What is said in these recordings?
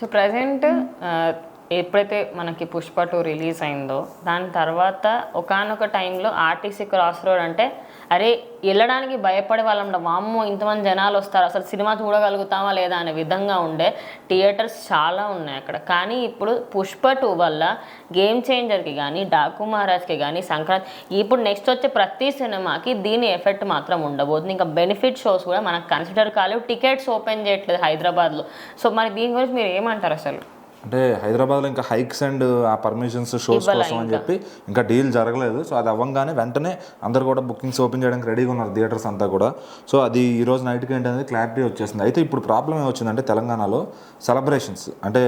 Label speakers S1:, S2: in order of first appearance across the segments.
S1: So present ఎప్పుడైతే మనకి Pushpa two release అయిందో దాని తర్వాత ఒకనొక టైంలో ఆర్టీసీ క్రాస్ రోడ్ అంటే అరే వెళ్ళడానికి భయపడే వాళ్ళం వామ్మో ఇంతమంది జనాలు వస్తారు అసలు సినిమా చూడగలుగుతామా లేదా అనే విధంగా ఉండే థియేటర్స్ చాలా ఉన్నాయి అక్కడ. కానీ ఇప్పుడు పుష్ప టూ వల్ల గేమ్ చేంజర్కి కానీ డాకు మహారాజ్కి కానీ సంక్రాంతి ఇప్పుడు నెక్స్ట్ వచ్చే ప్రతి సినిమాకి దీని ఎఫెక్ట్ మాత్రం ఉండబోతుంది. ఇంకా బెనిఫిట్ షోస్ కూడా మనకు కన్సిడర్ కాలేవు టికెట్స్ ఓపెన్ చేయట్లేదు హైదరాబాద్లో. సో మరి దీని గురించి మీరు ఏమంటారు అసలు?
S2: అంటే హైదరాబాద్లో ఇంకా హైక్స్ అండ్ ఆ పర్మిషన్స్ షోస్ కోసం అని చెప్పి ఇంకా డీల్ జరగలేదు. సో అది అవ్వగానే వెంటనే అందరు కూడా బుకింగ్స్ ఓపెన్ చేయడానికి రెడీగా ఉన్నారు థియేటర్స్ అంతా కూడా. సో అది ఈ రోజు నైట్కి ఏంటనేది క్లారిటీ వచ్చేసింది. అయితే ఇప్పుడు ప్రాబ్లం ఏమొచ్చిందంటే తెలంగాణలో సెలబ్రేషన్స్ అంటే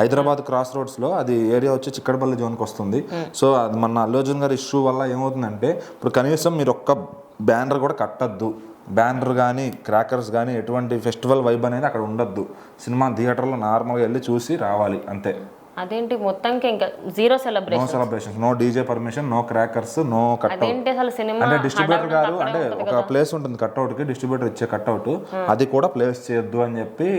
S2: హైదరాబాద్ క్రాస్ రోడ్స్లో అది ఏరియా వచ్చి చిక్కడపల్లి జోన్కి వస్తుంది. సో అది మన అల్లు అర్జున్ గారి ఇష్యూ వల్ల ఏమవుతుందంటే ఇప్పుడు కనీసం మీరు ఒక్క బ్యానర్ కూడా కట్టద్దు. బ్యానర్ కానీ క్రాకర్స్ కానీ ఎటువంటి ఫెస్టివల్ వైబ్ అనేది అక్కడ ఉండొద్దు. సినిమా థియేటర్లో నార్మల్గా వెళ్ళి చూసి రావాలి అంతే.
S1: అదేంటి మొత్తంకి ఇంకా zero
S2: no
S1: celebration
S2: celebrations no DJ permission no crackers no cut
S1: అదేంటి అసలు సినిమా
S2: అంటే డిస్ట్రిబ్యూటర్ గారు అంటే ఒక ప్లేస్ ఉంటుంది కట్అవుట్కి డిస్ట్రిబ్యూటర్ ఇచ్చే కట్అవుట్ అది కూడా ప్లేస్ చేయొద్దు అని చెప్పి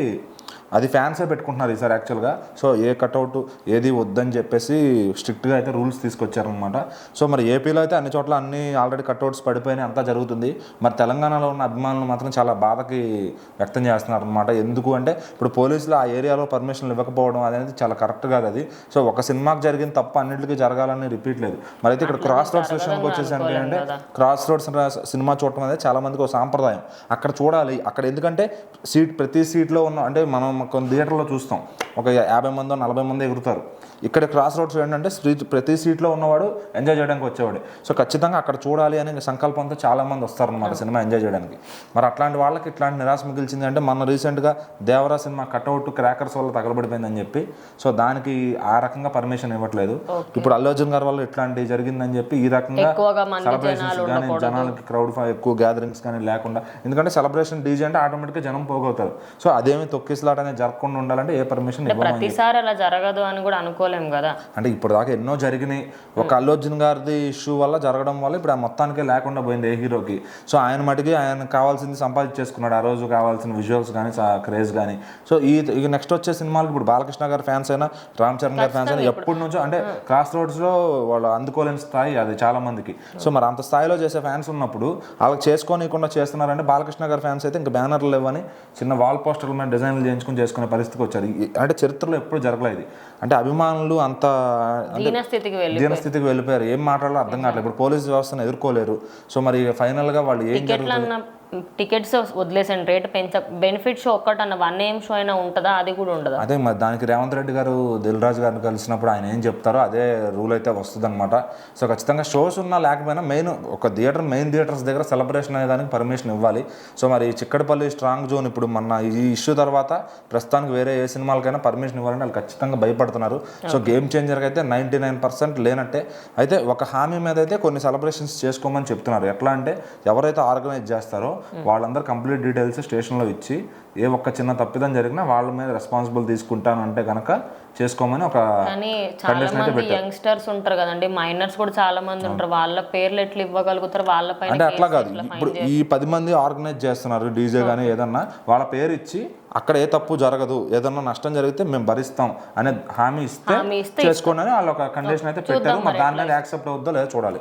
S2: అది ఫ్యాన్సే పెట్టుకుంటున్నారు ఈసారి యాక్చువల్గా సో ఏ కట్అవుట్ ఏది వద్దని చెప్పేసి స్ట్రిక్ట్గా అయితే రూల్స్ తీసుకొచ్చారనమాట సో మరి ఏపీలో అయితే అన్ని చోట్ల అన్ని ఆల్రెడీ కట్అవుట్స్ పడిపోయినాయి. అంతా జరుగుతుంది. మరి తెలంగాణలో ఉన్న అభిమానులు మాత్రం చాలా బాధకి వ్యక్తం చేస్తున్నారు అనమాట ఎందుకు అంటే ఇప్పుడు పోలీసులు ఆ ఏరియాలో పర్మిషన్లు ఇవ్వకపోవడం అనేది చాలా కరెక్ట్ కాదు అది. సో ఒక సినిమాకి జరిగిన తప్పు అన్నింటికి జరగాలని రిపీట్ లేదు. మరి అయితే ఇక్కడ క్రాస్ రోడ్స్ విషయానికి వచ్చేసరికి అంటే క్రాస్ రోడ్స్ సినిమా చూడటం అనేది చాలా మందికి ఒక సాంప్రదాయం. అక్కడ చూడాలి. అక్కడ ఎందుకంటే సీట్ ప్రతి సీట్లో ఉన్న అంటే మనం కొన్ని థియేటర్లో చూస్తాం ఒక యాభై మందో నలభై మంది ఎగురుతారు ఇక్కడ క్రాస్ రోడ్స్ ఏంటంటే స్ట్రీట్ ప్రతి సీట్లో ఉన్నవాడు ఎంజాయ్ చేయడానికి వచ్చేవాడు. సో ఖచ్చితంగా అక్కడ చూడాలి అనే సంకల్పంతో చాలా మంది వస్తారనమాట సినిమా ఎంజాయ్ చేయడానికి. మరి అట్లాంటి వాళ్ళకి ఇట్లాంటి నిరాశ మిగిల్చింది అంటే మన రీసెంట్గా దేవరా సినిమా కట్అవుట్ క్రాకర్స్ వల్ల తగలబడిపోయిందని చెప్పి సో దానికి ఆ రకంగా పర్మిషన్ ఇవ్వట్లేదు. ఇప్పుడు అల్లు అర్జున్ గారి వల్ల ఇట్లాంటి జరిగిందని చెప్పి ఈ రకంగా సెలబ్రేషన్స్ కానీ జనాలకి క్రౌడ్ ఎక్కువ గ్యాదరింగ్స్ కానీ లేకుండా ఎందుకంటే సెలబ్రేషన్ డీజే అంటే ఆటోమేటిక్గా జనం పోగవుతారు. సో అదేమి తొక్కిసలాట అనేది జరగకుండా ఉండాలంటే ఏ పర్మిషన్
S1: ప్రతిసారి అలా జరగదు అని కూడా అనుకోలేం కదా.
S2: అంటే ఇప్పుడు దాకా ఎన్నో జరిగినాయి. ఒక అల్లు అర్జున్ గారిది ఇష్యూ వల్ల జరగడం వల్ల ఇప్పుడు ఆ మొత్తానికే లేకుండా పోయింది ఏ హీరోకి. సో ఆయన మటుకి ఆయన కావాల్సింది సంపాదించేసుకున్నాడు. ఆ రోజు కావాల్సిన విజువల్స్ కానీ క్రేజ్ కానీ సో ఈ నెక్స్ట్ వచ్చే సినిమాలకు ఇప్పుడు బాలకృష్ణ గారి ఫ్యాన్స్ అయినా రామ్ చరణ్ గారి ఫ్యాన్స్ అయినా ఎప్పటి నుంచో అంటే క్రాస్ రోడ్స్లో వాళ్ళు అందుకోలేని స్థాయి అది చాలా మందికి. సో మరి అంత స్థాయిలో చేసే ఫ్యాన్స్ ఉన్నప్పుడు వాళ్ళకి చేసుకోనీయకుండా చేస్తున్నారంటే బాలకృష్ణ గారి ఫ్యాన్స్ అయితే ఇంకా బ్యానర్లు ఇవ్వని చిన్న వాల్ పోస్టర్ల మీద డిజైన్లు చేయించుకుని చేసుకునే పరిస్థితికి వచ్చారు. అంటే చరిత్రలో ఎప్పుడు జరగలేదు. అంటే అభిమానులు అంత
S1: దీనస్థితికి వెళ్ళి
S2: దీనస్థితికి వెళ్ళిపోయారు. ఏం మాట్లాడాలో అర్థం కావట్లేదు. ఇప్పుడు పోలీస్ వ్యవస్థను ఎదుర్కోలేరు. సో మరి ఫైనల్గా వాళ్ళు ఏం
S1: అన్న టికెట్స్ వదిలేసండి రేట్ పెంచ బెనిఫిట్ షో ఒక్కటన్న వన్ ఏం షో అయినా ఉంటుందా? అది కూడా ఉండదా?
S2: అదే మరి దానికి రేవంత్ రెడ్డి గారు దిల్ రాజు గారిని కలిసినప్పుడు ఆయన ఏం చెప్తారో అదే రూల్ అయితే వస్తుంది అనమాట సో ఖచ్చితంగా షోస్ ఉన్నా లేకపోయినా మెయిన్ ఒక థియేటర్ మెయిన్ థియేటర్స్ దగ్గర సెలబ్రేషన్ అనే దానికి పర్మిషన్ ఇవ్వాలి. సో మరి చిక్కడపల్లి స్ట్రాంగ్ జోన్ ఇప్పుడు మన ఈ ఇష్యూ తర్వాత ప్రస్తుతానికి వేరే ఏ సినిమాలకైనా పర్మిషన్ ఇవ్వాలని వాళ్ళు ఖచ్చితంగా భయపడుతున్నారు. సో గేమ్ చేంజర్కి అయితే నైంటీ నైన్ పర్సెంట్ లేనట్టే. అయితే ఒక హామీ మీద అయితే కొన్ని సెలబ్రేషన్స్ చేసుకోమని చెప్తున్నారు. ఎట్లా అంటే ఎవరైతే ఆర్గనైజ్ చేస్తారో వాళ్ళందరూ కంప్లీట్ డీటెయిల్స్ స్టేషన్లో ఇచ్చి ఏ ఒక్క చిన్న తప్పిదం జరిగినా వాళ్ళ మీద రెస్పాన్సిబుల్ తీసుకుంటాను అంటే కనుక చేసుకోమని ఒక
S1: కానీ చాలా మంది యంగ్స్టర్స్ ఉంటారు కదండి మైనర్స్ కూడా చాలా మంది ఉంటారు. వాళ్ళ పేర్లు ఎట్లా ఇవ్వగలుగుతారు? వాళ్ళ
S2: అంటే అట్లా కాదు. ఇప్పుడు ఈ పది మంది ఆర్గనైజ్ చేస్తున్నారు డీజే కానీ ఏదన్నా వాళ్ళ పేరు ఇచ్చి అక్కడ ఏ తప్పు జరగదు ఏదన్నా నష్టం జరిగితే మేము భరిస్తాం అనే హామీ ఇస్తే
S1: హామీ ఇస్తే
S2: చేసుకోండి అని వాళ్ళు ఒక కండిషన్ అయితే పెట్టారు. మరి దాని మీద యాక్సెప్ట్ అవుద్దో లేదో చూడాలి.